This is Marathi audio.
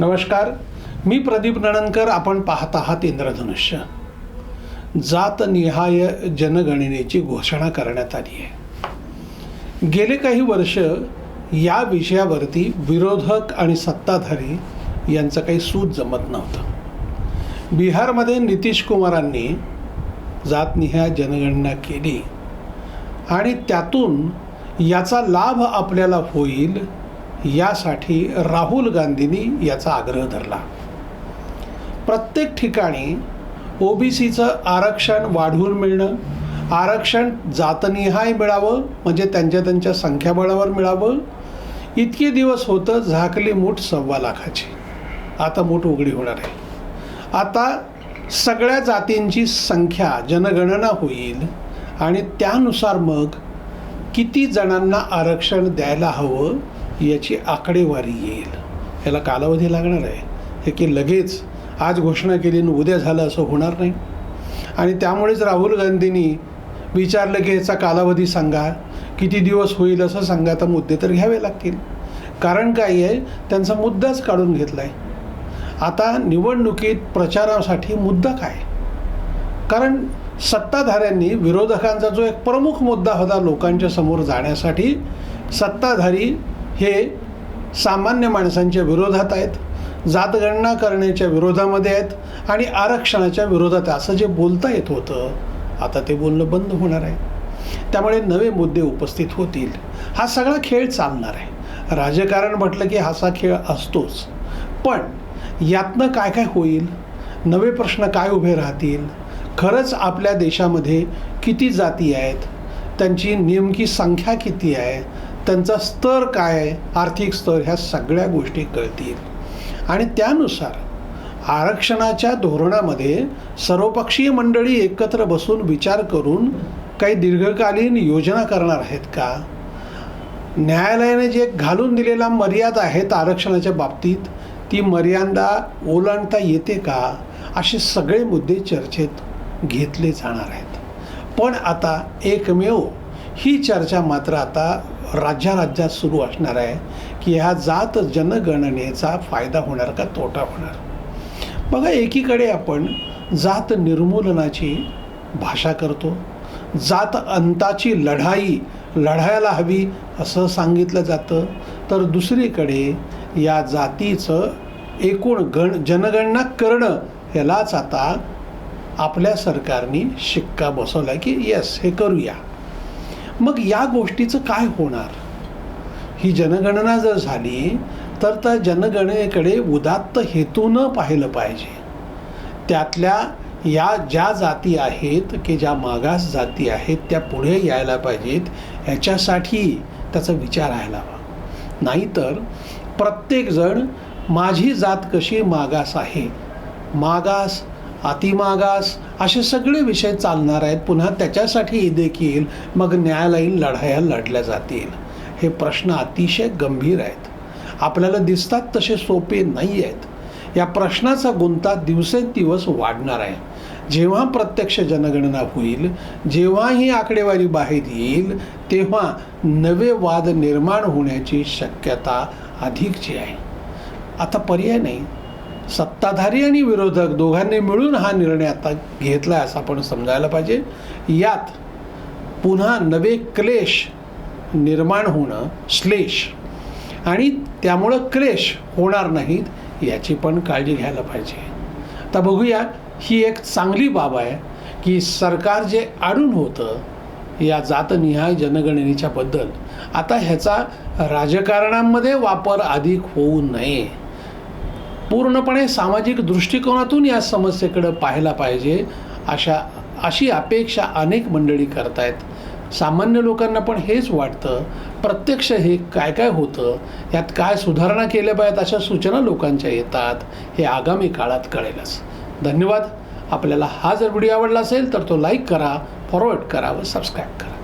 नमस्कार मी प्रदीप नणनकर आपण पाहत आहात इंद्रधनुष्य. जातनिहाय जनगणनेची घोषणा करण्यात आली आहे. गेले काही वर्ष या विषयावरती विरोधक आणि सत्ताधारी यांचं काही सूत जमत नव्हतं. बिहारमध्ये नितीश कुमारांनी जातनिहाय जनगणना केली आणि त्यातून याचा लाभ आपल्याला होईल यासाठी राहुल गांधींनी याचा आग्रह धरला. प्रत्येक ठिकाणी ओबीसीचं आरक्षण वाढवून मिळणं आरक्षण जातनिहाय मिळावं म्हणजे त्यांच्या त्यांच्या संख्याबळावर मिळावं इतके दिवस होतं झाकली मूठ सव्वा लाखाची. आता मूठ उघडी होणार आहे. आता सगळ्या जातींची संख्या जनगणना होईल आणि त्यानुसार मग किती जणांना आरक्षण द्यायला हवं याची आकडेवारी येईल. याला कालावधी लागणार आहे. हे की लगेच आज घोषणा केली आणि उद्या झालं असं होणार नाही. आणि त्यामुळेच राहुल गांधींनी विचारलं की याचा कालावधी सांगा. किती दिवस होईल असं सांगा. तर मुद्दे तर घ्यावे लागतील. कारण काय आहे? त्यांचा मुद्दाच काढून घेतला आहे आता निवडणुकीत प्रचारासाठी मुद्दा काय? कारण सत्ताधाऱ्यांनी विरोधकांचा जो एक प्रमुख मुद्दा होता लोकांच्या समोर जाण्यासाठी सत्ताधारी हे सामान्य माणसांच्या विरोधात आहेत जातगणना करण्याच्या विरोधामध्ये आहेत आणि आरक्षणाच्या विरोधात आहे. असं जे बोलता येत होतं आता ते बोलणं बंद होणार आहे. त्यामुळे नवे मुद्दे उपस्थित होतील. हा सगळा खेळ चालणार आहे. राजकारण म्हटलं की हासा खेळ असतोच. पण यातनं काय काय होईल? नवे प्रश्न काय उभे राहतील? खरंच आपल्या देशामध्ये किती जाती आहेत? त्यांची नेमकी संख्या किती आहे? त्यांचा स्तर काय आहे? आर्थिक स्तर ह्या सगळ्या गोष्टी कळतील. आणि त्यानुसार आरक्षणाच्या धोरणामध्ये सर्वपक्षीय मंडळी एकत्र बसून विचार करून काही दीर्घकालीन योजना करणार आहेत का? न्यायालयाने जे घालून दिलेला मर्यादा आहेत आरक्षणाच्या बाबतीत ती मर्यादा ओलांडता येते का? असे सगळे मुद्दे चर्चेत घेतले जाणार आहेत. पण आता एकमेव ही चर्चा मात्र आता राज्याराज्यात सुरू असणार आहे की ह्या जात जनगणनेचा फायदा होणार का तोटा होणार? बघा एकीकडे आपण जात निर्मूलनाची भाषा करतो. जात अंताची लढाई लढायला हवी असं सांगितलं जातं. तर दुसरीकडे या जातीचं एकूण गण जनगणना करणं यालाच आता आपल्या सरकारने शिक्का बसवला की येस हे करूया. मग या गोष्टीचं काय होणार? ही जनगणना जर झाली तर त्या जनगणनेकडे उदात्त हेतूनं पाहिलं पाहिजे. त्यातल्या या ज्या जाती आहेत की ज्या मागास जाती आहेत त्या पुढे यायला पाहिजेत ह्याच्यासाठी त्याचा विचार व्हायला हवा. नाहीतर प्रत्येकजण माझी जात कशी मागास आहे? मागास अतिमागास असे सगळे विषय चालणार आहेत. पुन्हा त्याच्यासाठी देखील मग न्यायालयीन लढाया लढल्या जातील. हे प्रश्न अतिशय गंभीर आहेत. आपल्याला दिसतात तसे सोपे नाही आहेत. या प्रश्नाचा गुंता दिवसेंदिवस वाढणार आहे. जेव्हा प्रत्यक्ष जनगणना होईल जेव्हा ही आकडेवारी बाहेर येईल तेव्हा नवे वाद निर्माण होण्याची शक्यता अधिकची आहे. आता पर्याय नाही. सत्ताधारी आणि विरोधक दोघांनी मिळून हा निर्णय आता घेतला आहे असं आपण समजायला पाहिजे. यात पुन्हा नवे क्लेश निर्माण होणं श्लेष आणि त्यामुळं क्लेश होणार नाहीत याची पण काळजी घ्यायला पाहिजे. आता बघूया ही एक चांगली बाब आहे की सरकार जे आडून होतं या जातनिहाय जनगणनेच्या बद्दल आता ह्याचा राजकारणामध्ये वापर अधिक होऊ नये. पूर्णपणे सामाजिक दृष्टिकोनातून या समस्येकडं पाहायला पाहिजे अशा अशी अपेक्षा अनेक मंडळी करतायत. सामान्य लोकांना पण हेच वाटतं प्रत्यक्ष हे काय काय होतं यात काय सुधारणा केल्या पाहिजेत अशा सूचना लोकांच्या येतात हे आगामी काळात कळेलच. धन्यवाद. आपल्याला हा जर व्हिडिओ आवडला असेल तर तो लाईक करा फॉरवर्ड करा व सबस्क्राईब करा.